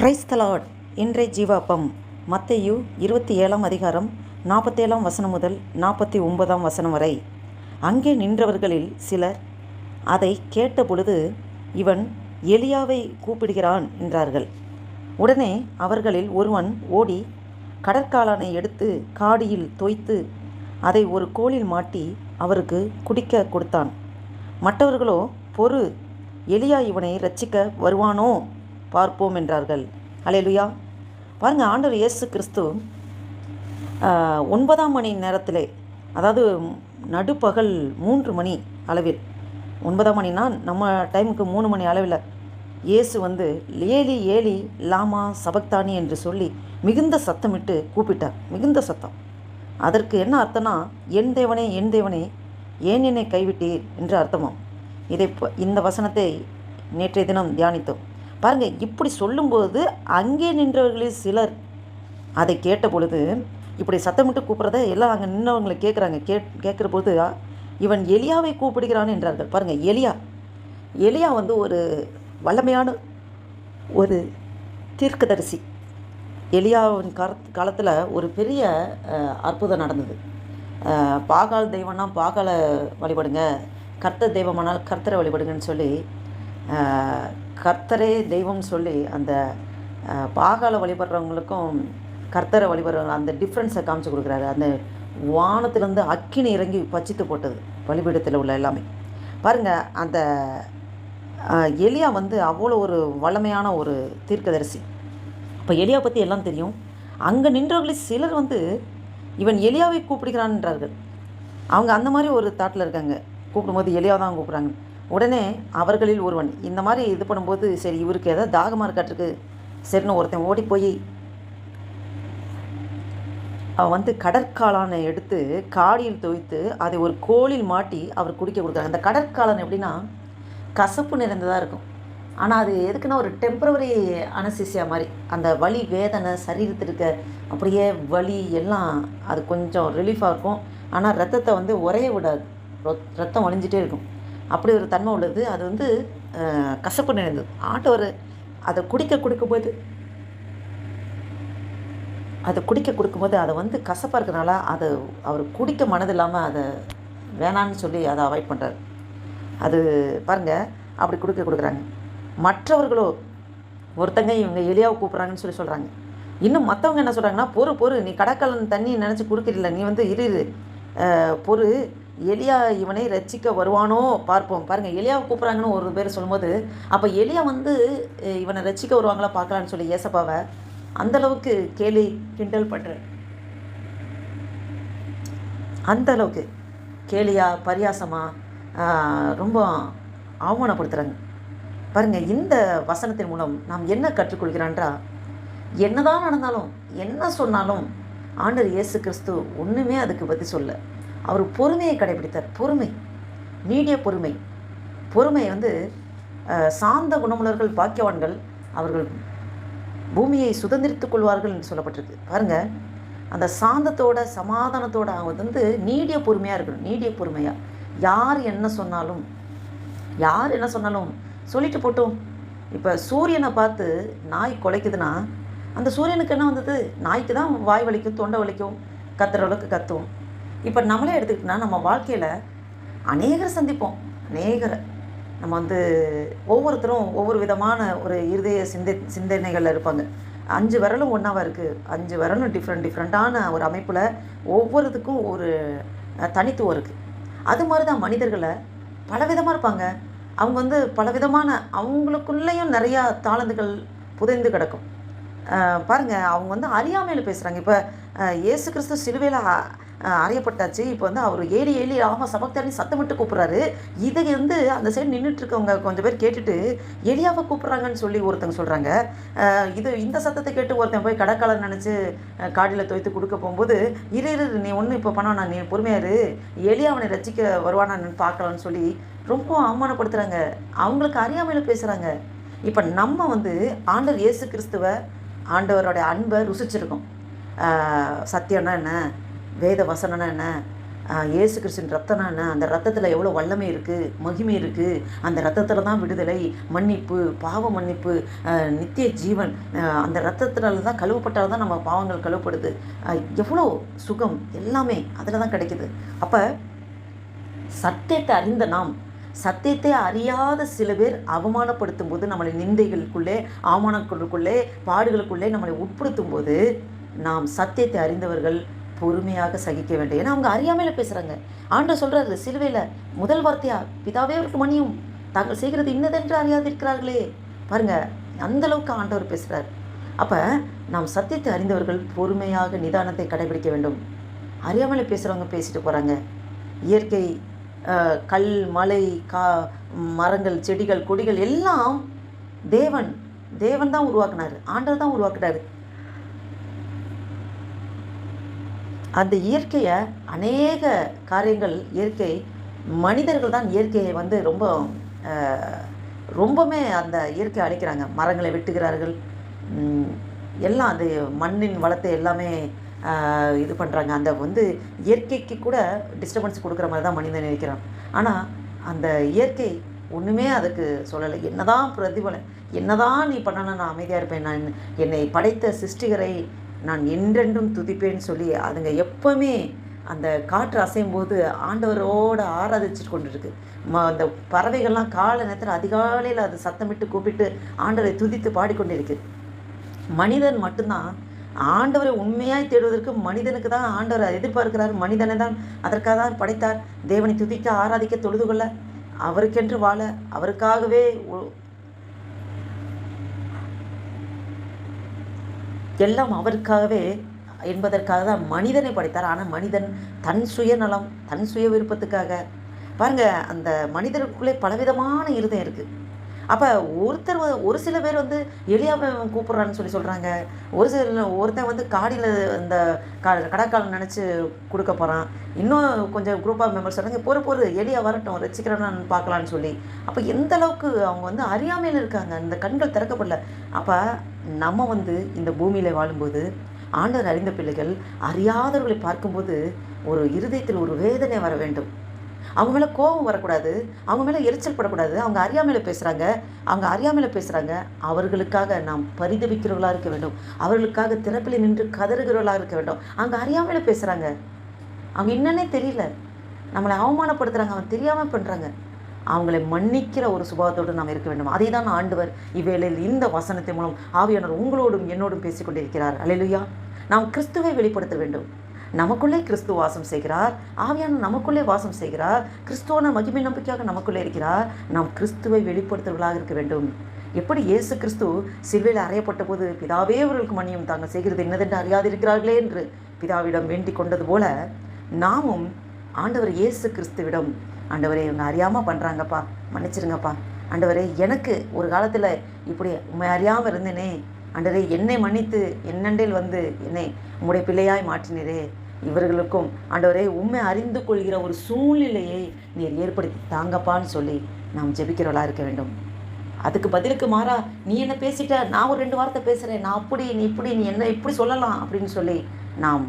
கிரைஸ்தலாட் இன்றைய ஜீவாப்பம். மத்தையு இருபத்தி ஏழாம் அதிகாரம் நாற்பத்தேழாம் வசனம் முதல் நாற்பத்தி ஒன்பதாம் வசனம் வரை. அங்கே நின்றவர்களில் சிலர் அதை கேட்டபொழுது இவன் எலியாவை கூப்பிடுகிறான் என்றார்கள். உடனே அவர்களில் ஒருவன் ஓடி கடற்காலானை எடுத்து காடியில் தோய்த்து அதை ஒரு கோலில் மாட்டி அவருக்கு குடிக்க கொடுத்தான். மற்றவர்களோ பொறு எலியா இவனை ரட்சிக்க வருவானோ? பார்ப்போம் என்றார்கள். அலையலுயா பாருங்க ஆண்டவர் இயேசு கிறிஸ்து ஒன்பதாம் மணி நேரத்திலே அதாவது நடுப்பகல் மூன்று மணி அளவில் ஒன்பதாம் மணினா நம்ம டைமுக்கு மூணு மணி அளவில் இயேசு வந்து ஏலி ஏலி லாமா சபக்தானி என்று சொல்லி மிகுந்த சத்தமிட்டு கூப்பிட்டார். மிகுந்த சத்தம். அதற்கு என்ன அர்த்தம்னா என் தேவனே என் தேவனே ஏன் என்னை கைவிட்டீர்? என்று அர்த்தமாம். இதை இந்த வசனத்தை நேற்றைய தினம் தியானித்தோம். பாருங்கள் இப்படி சொல்லும்போது அங்கே நின்றவர்களில் சிலர் அதை கேட்ட பொழுது இப்படி சத்தமிட்டு கூப்பிட்றத எல்லாம் அங்கே நின்றவங்களை கேட்குறாங்க கே கேட்குற பொழுது இவன் எலியாவை கூப்பிடுகிறான் என்றார்கள். பாருங்கள் எலியா எலியா வந்து ஒரு வல்லமையான ஒரு தீர்க்கதரிசி. எலியாவின் கால காலத்தில் ஒரு பெரிய அற்புதம் நடந்தது. பாகால் தெய்வம்னா பாகாலை வழிபடுங்க கர்த்தர் தெய்வமானால் கர்த்தரை வழிபடுங்கன்னு சொல்லி கர்த்தரே தெய்வம்னு சொல்லி அந்த பாகால வழிபடுறவங்களுக்கும் கர்த்தரை வழிபடுறவங்க அந்த டிஃப்ரென்ஸை காமிச்சு கொடுக்குறாரு. அந்த வானத்திலேருந்து அக்கினி இறங்கி பச்சித்து போட்டது வழிபீடத்தில் உள்ள எல்லாமே. பாருங்கள் அந்த எலியா வந்து அவ்வளோ ஒரு வளமையான ஒரு தீர்க்கதரிசி. இப்போ எலியா பற்றி எல்லாம் தெரியும். அங்கே நின்றவர்களில் சிலர் வந்து இவன் எலியாவை கூப்பிடுகிறான்ன்றார்கள் அவங்க அந்த மாதிரி ஒரு தாட்டில் இருக்காங்க. கூப்பிடும்போது எலியா தான் கூப்பிட்றாங்க. உடனே அவர்களில் ஒருவன் இந்த மாதிரி இது பண்ணும்போது சரி இவருக்கு ஏதாவது தாகமாக இருக்காட்டிருக்கு. சரின்னு ஒருத்தன் ஓடி போய் அவன் வந்து கடற்காளானை எடுத்து காடியில் துவைத்து அதை ஒரு கோழில் மாட்டி அவர் குடிக்க கொடுத்தாங்க அந்த கடற்காளான் எப்படின்னா கசப்பு நிறைந்ததாக இருக்கும். ஆனால் அது எதுக்குன்னா ஒரு டெம்பரவரி அனசிசியா மாதிரி. அந்த வலி வேதனை சரீரத்திற்கு அப்படியே வலி எல்லாம் அது கொஞ்சம் ரிலீஃபாக இருக்கும். ஆனால் ரத்தத்தை வந்து உறைய விடாது. ரத்தம் வழிஞ்சிட்டே இருக்கும். அப்படி ஒரு தன்மை உள்ளது. அது வந்து கசப்பு நிறைந்தது. ஆட்டவர் அதை குடிக்க கொடுக்கும்போது அதை குடிக்க கொடுக்கும்போது அதை வந்து கசப்பாக இருக்கிறனால அதை அவர் குடிக்க மனதில்லாமல் அதை வேணான்னு சொல்லி அதை அவாய்ட் பண்ணுறாரு அது பாருங்க அப்படி கொடுக்க கொடுக்குறாங்க. மற்றவர்களோ ஒருத்தங்க இவங்க எலியாவை கூப்பிட்றாங்கன்னு சொல்லி சொல்கிறாங்க இன்னும் மற்றவங்க என்ன சொல்கிறாங்கன்னா பொறு பொறு நீ கடக்கலன் தண்ணி நினச்சி கொடுக்குறீல்ல நீ வந்து இரு பொறு எலியா இவனை ரட்சிக்க வருவானோ பார்ப்போம். பாருங்கள் எலியாவை கூப்பிட்றாங்கன்னு ஒரு பேர் சொல்லும்போது அப்போ எலியா வந்து இவனை ரட்சிக்க வருவாங்களா பார்க்கலான்னு சொல்லி ஏசப்பாவை அந்த அளவுக்கு கேலி கிண்டல் பண்ணுற அந்தளவுக்கு கேலியா பரியாசமாக ரொம்ப அவமானப்படுத்துகிறாங்க பாருங்கள் இந்த வசனத்தின் மூலம் நாம் என்ன கற்றுக்கொள்கிறான்றா என்னதான் நடந்தாலும் என்ன சொன்னாலும் ஆண்டர் இயேசு கிறிஸ்து ஒன்றுமே அதுக்கு பற்றி சொல்ல. அவர் பொறுமையை கடைபிடித்தார். பொறுமை. நீடிய பொறுமை. பொறுமை வந்து சார்ந்த சாந்த குணமுள்ளவர்கள் பாக்கியவான்கள் அவர்கள் பூமியை சுதந்திரித்துக் கொள்வார்கள் என்று சொல்லப்பட்டிருக்கு. பாருங்கள் அந்த சாந்தத்தோட சமாதானத்தோட அவங்க வந்து நீடிய பொறுமையாக இருக்கணும். நீடிய பொறுமையாக யார் என்ன சொன்னாலும் யார் என்ன சொன்னாலும் சொல்லிட்டு போட்டோம். இப்போ சூரியனை பார்த்து நாய் குலைக்குதுன்னா அந்த சூரியனுக்கு என்ன வந்தது? நாய்க்கு தான் வாய் வலிக்கும் தொண்டை வலிக்கும் கத்துற அளவுக்கு கத்துவோம். இப்போ நம்மளே எடுத்துக்கிட்டோம்னா நம்ம வாழ்க்கையில் அநேகரை சந்திப்போம். அநேகரை. நம்ம வந்து ஒவ்வொருத்தரும் ஒவ்வொரு விதமான ஒரு இருதய சிந்தை சிந்தனைகளில் இருப்பாங்க. அஞ்சு விரலும் ஒன்றாவாக இருக்குது அஞ்சு விரலும் டிஃப்ரெண்ட் டிஃப்ரெண்ட்டான ஒரு அமைப்பில் ஒவ்வொருத்துக்கும் ஒரு தனித்துவம் இருக்குது அது மாதிரி தான் மனிதர்களை பலவிதமாக இருப்பாங்க. அவங்க வந்து பலவிதமான அவங்களுக்குள்ளேயும் நிறையா தாளந்துகள் புதைந்து கிடக்கும். பாருங்கள் அவங்க வந்து அறியாமையில் பேசுகிறாங்க இப்போ இயேசு கிறிஸ்து சிலுவையில் அறியப்பட்டாச்சு. இப்போ வந்து அவர் ஏலி ஏலி ராம சபக்தானி சத்தமிட்டு கூப்பிட்றாரு. இதை வந்து அந்த சைடு நின்றுட்டு இருக்கவங்க கொஞ்சம் பேர் கேட்டுட்டு எலியாவை கூப்பிட்றாங்கன்னு சொல்லி ஒருத்தங்க சொல்கிறாங்க இது இந்த சத்தத்தை கேட்டு ஒருத்தன் போய் கடற்காலம் நினச்சி காடியில் துவைத்து கொடுக்க போகும்போது இரு இரு நீ ஒன்றும் இப்போ பண்ண நீ பொறுமையாரு எலியாவனை ரசிக்க வருவானான்னு பார்க்கலான்னு சொல்லி ரொம்ப அவமானப்படுத்துகிறாங்க அவங்களுக்கு அறியாமையில் பேசுகிறாங்க இப்போ நம்ம வந்து ஆண்டவர் இயேசு கிறிஸ்துவை ஆண்டவரோட அன்பை ருசிச்சிருக்கோம். சத்தியம்னா என்ன? வேத வசனம்னா என்ன? ஆஹ், இயேசு கிறிஸ்துவின் என்ன? அந்த ரத்தத்தில் எவ்வளோ வல்லமை இருக்குது மகிமை இருக்குது அந்த ரத்தத்தில் தான் விடுதலை மன்னிப்பு பாவ மன்னிப்பு நித்திய ஜீவன் அந்த ரத்தத்தினால தான் கழுவப்பட்டால் தான் நம்ம பாவங்கள் கழுவப்படுது. எவ்வளோ சுகம் எல்லாமே அதில் தான் கிடைக்குது. அப்போ சத்தியத்தை அறிந்த நாம் சத்தியத்தை அறியாத சில பேர் அவமானப்படுத்தும் போது நம்மளை நிந்தைகளுக்குள்ளே அவமானங்களுக்குள்ளே பாடுகளுக்குள்ளே நம்மளை உட்படுத்தும் போது நாம் சத்தியத்தை அறிந்தவர்கள் பொறுமையாக சகிக்க வேண்டும். ஏன்னா அவங்க அறியாமையில் பேசுகிறாங்க ஆண்டவர் சொல்கிறாரு சிலுவையில் முதல் வார்த்தையா? பிதாவே அவருக்கு மணியும் தாங்கள் செய்கிறது இன்னதென்று அறியாதிருக்கிறார்களே. பாருங்கள் அந்த அளவுக்கு ஆண்டவர் பேசுகிறார் அப்போ நாம் சத்தியத்தை அறிந்தவர்கள் பொறுமையாக நிதானத்தை கடைபிடிக்க வேண்டும். அறியாமலே பேசுகிறவங்க பேசிட்டு போகிறாங்க இயற்கை கல் மலை கா மரங்கள் செடிகள் கொடிகள் எல்லாம் தேவன் தேவன் தான் உருவாக்குனார். ஆண்டவர் தான் உருவாக்குனார். அந்த இயற்கையை அநேக காரியங்கள் இயற்கை மனிதர்கள் தான் இயற்கையை வந்து ரொம்ப ரொம்பவுமே அந்த இயற்கையை அழிக்கிறாங்க. மரங்களை வெட்டுகிறார்கள். எல்லாம் அது மண்ணின் வளத்தை எல்லாமே இது பண்ணுறாங்க அந்த வந்து இயற்கைக்கு கூட டிஸ்டர்பன்ஸ் கொடுக்குற மாதிரி தான் மனிதன் நினைக்கிறான் ஆனால் அந்த இயற்கை ஒன்றுமே அதுக்கு சொல்லலை. என்னதான் பிரதிபலன் என்னதான் நீ பண்ணணும் நான் அமைதியாக இருப்பேன். நான் என்னை படைத்த சிருஷ்டிகரை நான் என்றென்றும் துதிப்பேன்னு சொல்லி அதுங்க எப்போவுமே அந்த காற்று அசையும் போது ஆண்டவரோட ஆராதிச்சுட்டு கொண்டு இருக்கு ம அந்த பறவைகள்லாம் காலை நேரத்தில் அதிகாலையில் அது சத்தமிட்டு கூப்பிட்டு ஆண்டவரை துதித்து பாடிக்கொண்டிருக்கு. மனிதன் மட்டும்தான் ஆண்டவரை உண்மையாய் தேடுவதற்கு மனிதனுக்கு தான் ஆண்டவர் எதிர்பார்க்கிறார். மனிதனை தான் அதற்காக தான் படைத்தார். தேவனை துதிக்க ஆராதிக்க தொழுது கொள்ள அவருக்கென்று வாழ அவருக்காகவே எல்லாம் அவருக்காகவே என்பதற்காக தான் மனிதனை படைத்தார். ஆனால் மனிதன் தன் சுயநலம் தன் சுய விருப்பத்துக்காக. பாருங்கள் அந்த மனிதனுக்குள்ளே பலவிதமான இருதயம் இருக்குது அப்போ ஒருத்தர் ஒரு சில பேர் வந்து எளியாவை கூப்பிட்றான்னு சொல்லி சொல்கிறாங்க ஒரு சில ஒருத்தன் வந்து காடியில் இந்த கா கடாக்காலம் நினச்சி கொடுக்க போகிறான் இன்னும் கொஞ்சம் குரூப் ஆஃப் மெம்பர்ஸ் சொல்கிறாங்க பொறு பொறு எளியா வரட்டும் ரசிக்கிறேன்னு பார்க்கலான்னு சொல்லி. அப்போ எந்த அளவுக்கு அவங்க வந்து அறியாமையில் இருக்காங்க இந்த கண்கள் திறக்கப்படல. அப்போ நம்ம வந்து இந்த பூமியில் வாழும்போது ஆண்டவர் அறிந்த பிள்ளைகள் அறியாதவர்களை பார்க்கும்போது ஒரு இருதயத்தில் ஒரு வேதனை வர வேண்டும். அவங்க மேலே கோபம் வரக்கூடாது. அவங்க மேலே எரிச்சல் படக்கூடாது. அவங்க அறியாமையில் பேசுகிறாங்க அவங்க அறியாமையில் பேசுகிறாங்க அவர்களுக்காக நாம் பரிதவிக்கிறவர்களாக இருக்க வேண்டும். அவர்களுக்காக திறப்பில் நின்று கதறுகிறவர்களாக இருக்க வேண்டும். அவங்க அறியாமையில் பேசுகிறாங்க அவங்க என்னன்னே தெரியல. நம்மளை அவமானப்படுத்துகிறாங்க அவன் தெரியாமல் பண்ணுறாங்க அவங்களை மன்னிக்கிற ஒரு சுபாவத்தோடு நாம் இருக்க வேண்டும். அதை தான் ஆண்டவர் இவ்வேளையில் இந்த வசனத்தின் மூலம் ஆவியானவர் உங்களோடும் என்னோடும் பேசிக் கொண்டிருக்கிறார் நாம் கிறிஸ்துவை வெளிப்படுத்த வேண்டும். நமக்குள்ளே கிறிஸ்து வாசம் செய்கிறார். ஆவியான நமக்குள்ளே வாசம் செய்கிறார். கிறிஸ்துவான மகிமை நம்பிக்கையாக நமக்குள்ளே இருக்கிறார். நாம் கிறிஸ்துவை வெளிப்படுத்துவர்களாக இருக்க வேண்டும். எப்படி இயேசு கிறிஸ்து சிலுவையில் அறையப்பட்ட போது பிதாவே அவர்களுக்கு மன்னியும் தாங்கள் செய்கிறது என்னதென்று அறியாதிருக்கிறார்களே என்று பிதாவிடம் வேண்டிக் கொண்டது போல நாமும் ஆண்டவர் இயேசு கிறிஸ்துவிடம் ஆண்டவரே இவங்க அறியாமல் பண்ணுறாங்கப்பா மன்னிச்சிருங்கப்பா. ஆண்டவரே எனக்கு ஒரு காலத்தில் இப்படி உண்மை அறியாமல் இருந்தேனே. அன்றரே என்னை மன்னித்து என்னண்டில் வந்து என்னை உம்முடைய பிள்ளையாய் மாற்றினரே. இவர்களுக்கும் ஆண்டவரே உண்மை அறிந்து கொள்கிற ஒரு சூழ்நிலையை நீர் ஏற்படுத்தி தாங்கப்பான்னு சொல்லி நாம் ஜெபிக்கிறவளா இருக்க வேண்டும். அதுக்கு பதிலுக்கு மாறா நீ என்ன பேசிட்ட? நான் ஒரு ரெண்டு வார்த்தை பேசுகிறேன் நான் அப்படி நீ இப்படி நீ என்ன இப்படி சொல்லலாம் அப்படின்னு சொல்லி நாம்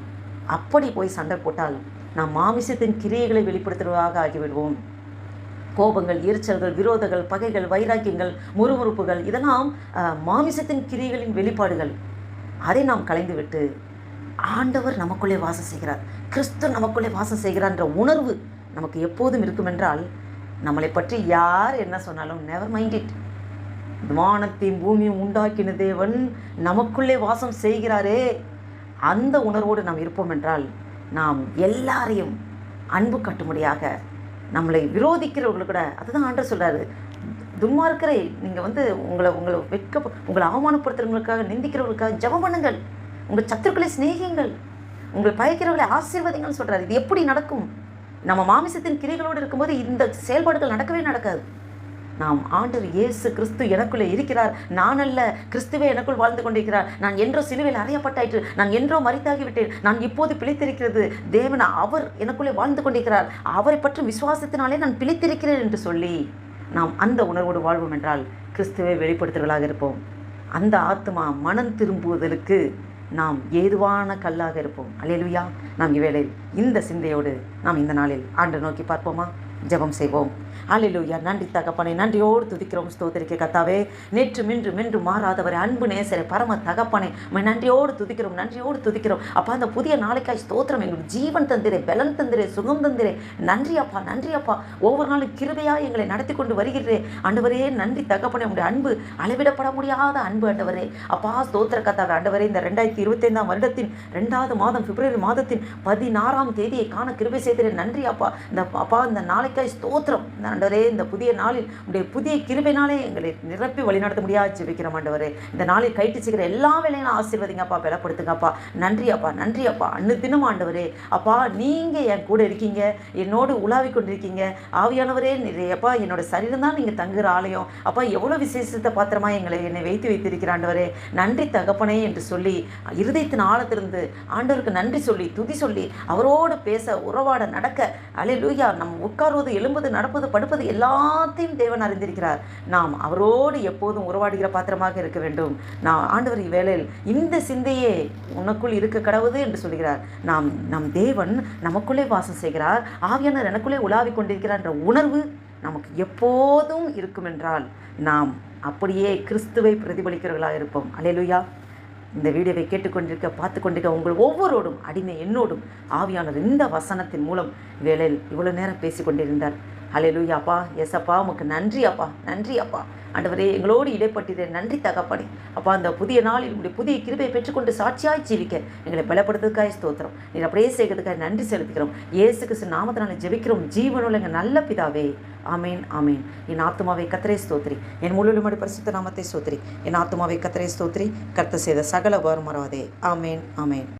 அப்படி போய் சண்டை போட்டால் நாம் மாமிசத்தின் கிரியைகளை வெளிப்படுத்துவதாக ஆகிவிடுவோம். கோபங்கள் எரிச்சல்கள் விரோதங்கள் பகைகள் வைராக்கியங்கள் முறுமுறுப்புகள் இதெல்லாம் மாமிசத்தின் கிரியைகளின் வெளிப்பாடுகள். அதை நாம் கலைந்துவிட்டு ஆண்டவர் நமக்குள்ளே வாசம் செய்கிறார். கிறிஸ்து நமக்குள்ளே வாசம் செய்கிறார்ன்ற உணர்வு நமக்கு எப்போதும் இருக்குமென்றால் நம்மளை பற்றி யார் என்ன சொன்னாலும் நெவர் மைண்ட் இட் வானத்தையும் பூமியும் உண்டாக்கின தேவன் நமக்குள்ளே வாசம் செய்கிறாரே. அந்த உணர்வோடு நாம் இருப்போம் என்றால் நாம் எல்லாரையும் அன்பு கட்டுமுடியாக நம்மளை விரோதிக்கிறவர்கள் கூட அதுதான் ஆண்டர் சொல்கிறாரு துன்மார்க்கரை நீங்கள் வந்து உங்களை உங்களை வெட்க உங்களை அவமானப்படுத்துறவங்களுக்காக நிந்திக்கிறவங்களுக்காக ஜபம் பண்ணுங்கள். உங்கள் சத்துருக்களை சிநேகியுங்கள். உங்களை பயக்கிறவர்களை ஆசீர்வதிங்கள்னு சொல்கிறார் இது எப்படி நடக்கும்? நம்ம மாமிசத்தின் கிரைகளோடு இருக்கும்போது இந்த செயல்பாடுகள் நடக்கவே நடக்காது. நாம் ஆண்டவர் இயேசு கிறிஸ்து எனக்குள்ளே இருக்கிறார். நான் அல்ல கிறிஸ்துவே எனக்குள் வாழ்ந்து கொண்டிருக்கிறார். நான் என்றோ சிலுவையில் அறையப்பட்டாயிற்று. நான் என்றோ மறித்தாகிவிட்டேன் நான் இப்போது பிழைத்திருக்கிறது தேவன் அவர் எனக்குள்ளே வாழ்ந்து கொண்டிருக்கிறார். அவரை பற்றும் விசுவாசத்தினாலே நான் பிழைத்திருக்கிறேன் என்று சொல்லி நாம் அந்த உணர்வோடு வாழ்வோம் என்றால் கிறிஸ்துவை வெளிப்படுத்துவர்களாக இருப்போம். அந்த ஆத்மா மனம் திரும்புவதற்கு நாம் ஏதுவான கல்லாக இருப்போம். அலையலுயா நாம் இவ்வேளையில் இந்த சிந்தையோடு நாம் இந்த நாளில் ஆண்டு நோக்கி பார்ப்போமா? ஜெபம் செய்வோம். அல்லேலூயா நன்றி தகப்பனை நன்றியோடு துதிக்கிறோம் ஸ்தோத்திரிக்க கத்தாவே. நேற்று மின்று மின்று மாறாதவரை அன்பு நேசரை பரம தகப்பனை. நன்றியோடு துதிக்கிறோம் நன்றியோடு துதிக்கிறோம். அப்பா அந்த புதிய நாளைக்காய் ஸ்தோத்திரம் எங்களுக்கு ஜீவன் தந்திரே பலன் தந்திரே சுகம் தந்திரே. நன்றி அப்பா நன்றி அப்பா. ஒவ்வொரு நாளும் கிருபையா எங்களை நடத்தி கொண்டு வருகிறே ஆண்டவரே நன்றி தகப்பனே உடைய அன்பு அளவிடப்பட முடியாத அன்பு ஆண்டவரே. அப்பா ஸ்தோத்திர கத்தாவே ஆண்டவரே இந்த ரெண்டாயிரத்தி இருபத்தைந்தாம் வருடத்தின் ரெண்டாவது மாதம் பிப்ரவரி மாதத்தின் பதினாறாம் தேதியை காண கிருபை செய்திரே. நன்றி அப்பா. இந்த அப்பா இந்த நாளைக்காய் ஸ்தோத்திரம் இந்த ஆண்டவரே இந்த புதிய நாளில் உடைய புதிய கிருபைனாலே எங்களை நிரப்பி வழிநடத்த முடியாது ஜெபிக்கிறோம் ஆண்டவரே. இந்த நாளில் கைட்டு செய்கிற எல்லா வேலையும் ஆசீர்வதிங்கப்பா பலப்படுத்துங்கப்பா நன்றி அப்பா நன்றி அப்பா. அன்னு தினம் ஆண்டவரே. அப்பா நீங்கள் என் கூட இருக்கீங்க. என்னோடு உலாவி கொண்டிருக்கீங்க. ஆவியானவரே நீர் அப்பா என்னோட சரீரம் தான் நீங்கள் தங்குற ஆலயம். அப்பா எவ்வளோ விசேஷத்தை பாத்திரமா எங்களை என்னை வைத்து வைத்திருக்கிற ஆண்டவரே. நன்றி தகப்பனே என்று சொல்லி இருதயத்தின் ஆழத்திலிருந்து ஆண்டவருக்கு நன்றி சொல்லி துதி சொல்லி அவரோடு பேச உறவாட நடக்க அலை லூயா நம்ம உட்காருவது எழும்புது நடப்பது படுப்பது எல்லாத்தையும் தேவன் அறிந்திருக்கிறார். நாம் அவரோடு எப்போதும் உறவாடுகிற பாத்திரமாக இருக்க வேண்டும். நான் ஆண்டவர் இவ்வேளையில் இந்த சிந்தையே உனக்குள் இருக்க கடவுது என்று சொல்கிறார். நாம் நம் தேவன் நமக்குள்ளே வாசம் செய்கிறார். ஆவியானவர் எனக்குள்ளே உலாவிக் கொண்டிருக்கிறார் என்ற உணர்வு நமக்கு எப்போதும் இருக்கும் என்றால் நாம் அப்படியே கிறிஸ்துவை பிரதிபலிக்கிறவர்களாக இருப்போம். அலையலுயா இந்த வீடியோவை கேட்டுக்கொண்டிருக்க பார்த்து கொண்டிருக்க உங்கள் ஒவ்வொருவரோடும் அடிமை என்னோடும் ஆவியானவர் இந்த வசனத்தின் மூலம் வேளையில் இவ்வளோ நேரம் பேசி கொண்டிருந்தார் அலையலூயாப்பா எஸ்அப்பா எஸ் அப்பா. உமக்கு நன்றி அப்பா. நன்றி அப்பா. ஆண்டவரே எங்களோடு இடைப்பட்டதே நன்றி தகப்பனே. அப்பா அந்த புதிய நாளில் உடைய புதிய கிருபையை பெற்றுக்கொண்டு சாட்சியாய் ஜீவிக்க எங்களை பலப்படுத்துறதுக்காக ஸ்தோத்திரம். நீர் அப்படியே செய்கிறதுக்காக நன்றி செலுத்துகிறோம். இயேசு கிறிஸ்து நாமத்தினால ஜெபிக்கிறோம். ஜீவனுள்ள எங்கள் நல்ல பிதாவே. ஆமேன் ஆமேன். என் ஆத்மாவை கத்திரை ஸ்தோத்ரி என் முழுமடி பரிசுத்த நாமத்தை ஸ்தோத்ரி என் ஆத்மாவை கத்திரை ஸ்தோத்ரி கர்த்த செய்த சகல வரும் மறவாதே. ஆமேன் ஆமேன்.